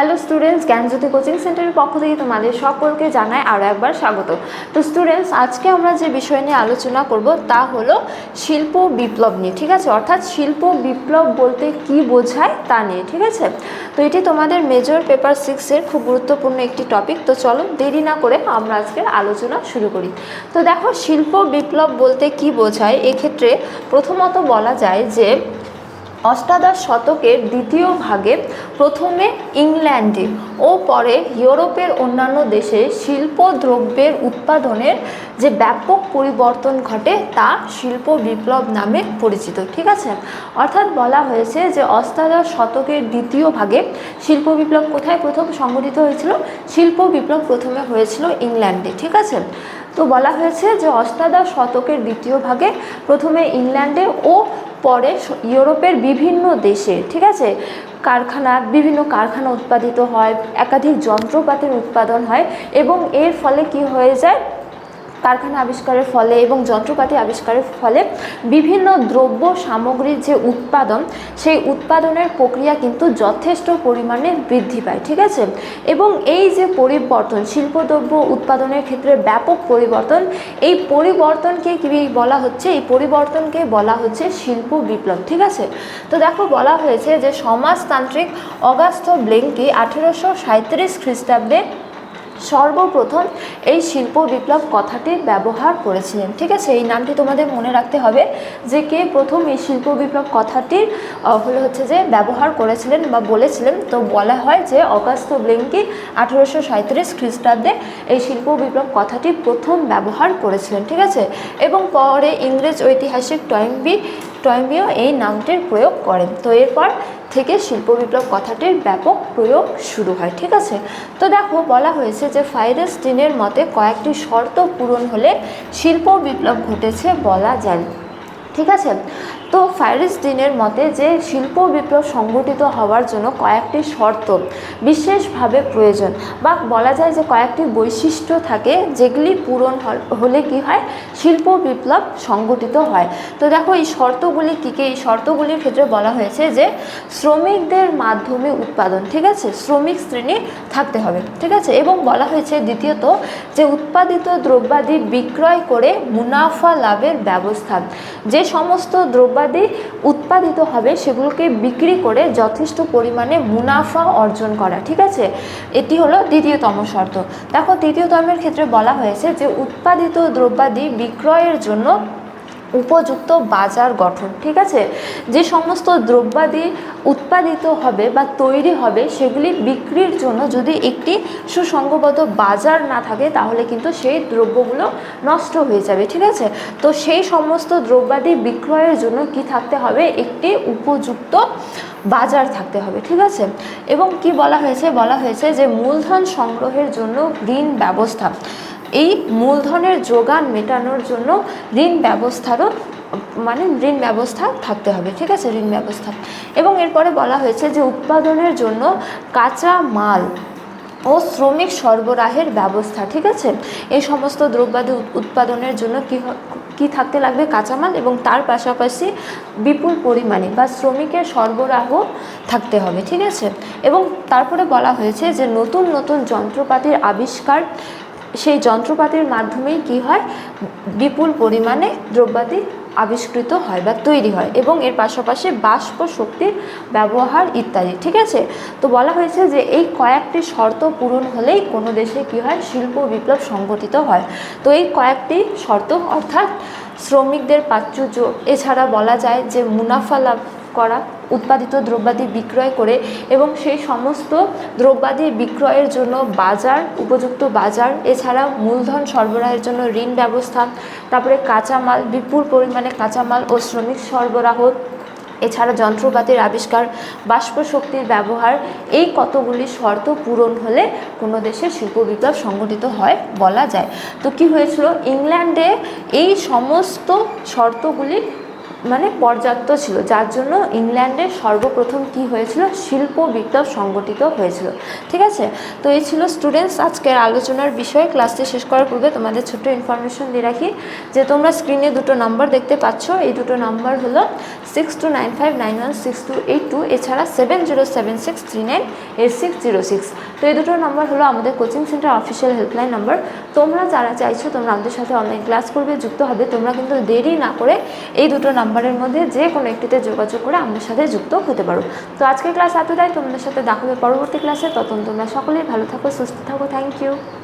Hello students জ্ঞানজ্যোতি coaching সেন্টারের পক্ষ থেকে তোমাদের সকলকে জানাই আরও একবার স্বাগত। তো স্টুডেন্টস আজকে আমরা যে বিষয় নিয়ে আলোচনা করব তা হলো শিল্প বিপ্লব নিয়ে, ঠিক আছে? অর্থাৎ শিল্প বিপ্লব বলতে কি বোঝায় তা নিয়ে, ঠিক আছে? তো এটি তোমাদের মেজর পেপার সিক্সের খুব গুরুত্বপূর্ণ একটি টপিক তো চলো দেরি না করে আমরা আজকের আলোচনা শুরু করি। তো দেখো, শিল্প বিপ্লব বলতে কি বোঝায়? এক্ষেত্রে প্রথমত বলা যায় যে অষ্টাদশ শতকের দ্বিতীয় ভাগে প্রথমে ইংল্যান্ডে ও পরে ইউরোপের অন্যান্য দেশে শিল্প দ্রব্যের উৎপাদনের যে ব্যাপক পরিবর্তন ঘটে তা শিল্প বিপ্লব নামে পরিচিত, ঠিক আছে? অর্থাৎ বলা হয়েছে যে অষ্টাদশ শতকের দ্বিতীয় ভাগে শিল্প বিপ্লব কোথায় প্রথম সংগঠিত হয়েছিল? শিল্প বিপ্লব প্রথমে হয়েছিল ইংল্যান্ডে, ঠিক আছে? তো বলা হয়েছে যে অষ্টাদশ শতকের দ্বিতীয় ভাগে প্রথমে ইংল্যান্ডে ও পরে ইউরোপের বিভিন্ন দেশে, ঠিক আছে? কারখানা, বিভিন্ন কারখানা উৎপাদিত হয়, একাধিক যন্ত্রপাতির উৎপাদন হয় এবং এর ফলে কি হয়ে যায়? কারখানা আবিষ্কারের ফলে এবং যন্ত্রপাতি আবিষ্কারের ফলে বিভিন্ন দ্রব্য সামগ্রীর যে উৎপাদন, সেই উৎপাদনের প্রক্রিয়া কিন্তু যথেষ্ট পরিমাণে বৃদ্ধি পায়, ঠিক আছে? এবং এই যে পরিবর্তন, শিল্পদ্রব্য উৎপাদনের ক্ষেত্রে ব্যাপক পরিবর্তন, এই পরিবর্তনকে কী বলা হচ্ছে? এই পরিবর্তনকে বলা হচ্ছে শিল্প বিপ্লব, ঠিক আছে? তো দেখো, বলা হয়েছে যে সমাজতান্ত্রিক অগাস্থ ব্লেঙ্কি আঠেরোশো সাঁত্রিশ খ্রিস্টাব্দে সর্বপ্রথম এই শিল্প বিপ্লব কথাটি ব্যবহার করেছিলেন। ঠিক আছে, এই নামটি তোমাদের মনে রাখতে হবে যে কে প্রথম এই শিল্প বিপ্লব কথাটির হলো হচ্ছে যে ব্যবহার করেছিলেন বা বলেছিলেন। তো বলা হয় যে অগাস্ত ব্লেঙ্কি আঠেরোশো সাঁত্রিশ খ্রিস্টাব্দে এই শিল্প বিপ্লব কথাটি প্রথম ব্যবহার করেছিলেন। ঠিক আছে, এবং পরে ইংরেজ ঐতিহাসিক টয়েম্বি টয়েম্বিও এই নামটির প্রয়োগ করেন। তো এরপর থেকে শিল্প বিপ্লব কথাটির ব্যাপক প্রয়োগ শুরু হয়, ঠিক আছে? তো দেখো, বলা হয়েছে যে ফাইরেস টিনের মতে কয়েকটি শর্ত পূরণ হলে শিল্প বিপ্লব ঘটেছে বলা যায়। ঠিক আছে? তো ফাইরিস দিনের মতে যে শিল্প বিপ্লব সংগঠিত হওয়ার জন্য কয়েকটি শর্ত বিশেষভাবে প্রয়োজন বা বলা যায় যে কয়েকটি বৈশিষ্ট্য থাকে যেগুলি পূরণ হলে কি হয়? শিল্প বিপ্লব সংগঠিত হয়। তো দেখো এই শর্তগুলি কী কী? এই শর্তগুলির ক্ষেত্রে বলা হয়েছে যে শ্রমিকদের মাধ্যমে উৎপাদন, ঠিক আছে? শ্রমিক শ্রেণি থাকতে হবে, ঠিক আছে? এবং বলা হয়েছে দ্বিতীয়ত যে উৎপাদিত দ্রব্যাদি বিক্রয় করে মুনাফা লাভের ব্যবস্থা, যে সমস্ত দ্রব্যাদি উৎপাদিত হবে সেগুলোকে বিক্রি করে যথেষ্ট পরিমাণে মুনাফা অর্জন করা, ঠিক আছে? এটি হলো দ্বিতীয়তম শর্ত। দেখো, তৃতীয়তমের ক্ষেত্রে বলা হয়েছে যে উৎপাদিত দ্রব্যাদি বিক্রয়ের জন্য উপযুক্ত বাজার গঠন, ঠিক আছে? যে সমস্ত দ্রব্যাদি উৎপাদিত হবে বা তৈরি হবে, সেগুলি বিক্রির জন্য যদি একটি সুসংঘবদ্ধ বাজার না থাকে, তাহলে কিন্তু সেই দ্রব্যগুলো নষ্ট হয়ে যাবে, ঠিক আছে? তো সেই সমস্ত দ্রব্যাদি বিক্রয়ের জন্য কি থাকতে হবে? একটি উপযুক্ত বাজার থাকতে হবে, ঠিক আছে? এবং কি বলা হয়েছে? বলা হয়েছে যে মূলধন সংগ্রহের জন্য ঋণ ব্যবস্থা। এই মূলধনের যোগান মেটানোর জন্য ঋণ ব্যবস্থারও মানে ঋণ ব্যবস্থা থাকতে হবে, ঠিক আছে? ঋণ ব্যবস্থা। এবং এরপরে বলা হয়েছে যে উৎপাদনের জন্য কাঁচা মাল ও শ্রমিক সরবরাহের ব্যবস্থা, ঠিক আছে? এই সমস্ত দ্রব্যাদি উৎপাদনের জন্য কী কি থাকতে লাগবে? কাঁচামাল এবং তার পাশাপাশি বিপুল পরিমাণে বা শ্রমিকের সরবরাহ থাকতে হবে, ঠিক আছে? এবং তারপরে বলা হয়েছে যে নতুন নতুন যন্ত্রপাতির আবিষ্কার সেই যন্ত্রপাতির মাধ্যমেই কি হয়? বিপুল পরিমাণে দ্রব্যাদি আবিষ্কৃত হয় বা তৈরি হয় এবং এর পাশাপাশি বাষ্প শক্তির ব্যবহার ইত্যাদি, ঠিক আছে? তো বলা হয়েছে যে এই কয়েকটি শর্ত পূরণ হলেই কোনো দেশে কি হয়? শিল্প বিপ্লব সংগঠিত হয়। তো এই কয়েকটি শর্ত, অর্থাৎ শ্রমিকদের প্রাচুর্য, এছাড়া বলা যায় যে মুনাফা লাভ করা, উৎপাদিত দ্রব্যাদি বিক্রয় করে এবং সেই সমস্ত দ্রব্যাদি বিক্রয়ের জন্য বাজার, উপযুক্ত বাজার এছাড়া মূলধন সরবরাহের জন্য ঋণ ব্যবস্থা, তারপরে কাঁচামাল, বিপুল পরিমাণে কাঁচামাল ও শ্রমিক সরবরাহ, এছাড়া যন্ত্রপাতির আবিষ্কার বাষ্প শক্তির ব্যবহার, এই কতগুলি শর্ত পূরণ হলে কোনো দেশে শিল্প বিপ্লব সংগঠিত হয় বলা যায়। তো কি হয়েছিল? ইংল্যান্ডে এই সমস্ত শর্তগুলি মানে পর্যাপ্ত ছিল। যার জন্য ইংল্যান্ডে সর্বপ্রথম কি হয়েছিল? শিল্প বিপ্লব সংগঠিত হয়েছিল। ঠিক আছে? তো এই ছিল স্টুডেন্টস আজকের আলোচনার বিষয়ে। ক্লাসটি শেষ করার পূর্বে তোমাদের ছোট্ট ইনফরমেশন দিয়ে রাখি যে তোমরা স্ক্রিনে দুটো নাম্বার দেখতে পাচ্ছ। এই দুটো নাম্বার হলো six two nine five nine one six two eight two এছাড়া seven zero seven six three nine eight six zero six তো এই দুটো নাম্বার হলো আমাদের coaching centre official helpline number তোমরা যারা চাইছো তোমরা আমাদের সাথে অনলাইন ক্লাস করবে, যুক্ত হবে। তোমরা কিন্তু দেরি না করে এই দুটো নাম্বারের মধ্যে যে কোনো একটিতে যোগাযোগ করে আমাদের সাথে যুক্ত হতে পারো। তো আজকের ক্লাস এতটাই, তোমাদের সাথে দেখা হবে পরবর্তী ক্লাসে। তখন তোমরা সকলেই ভালো থাকো, সুস্থ থাকো। Thank you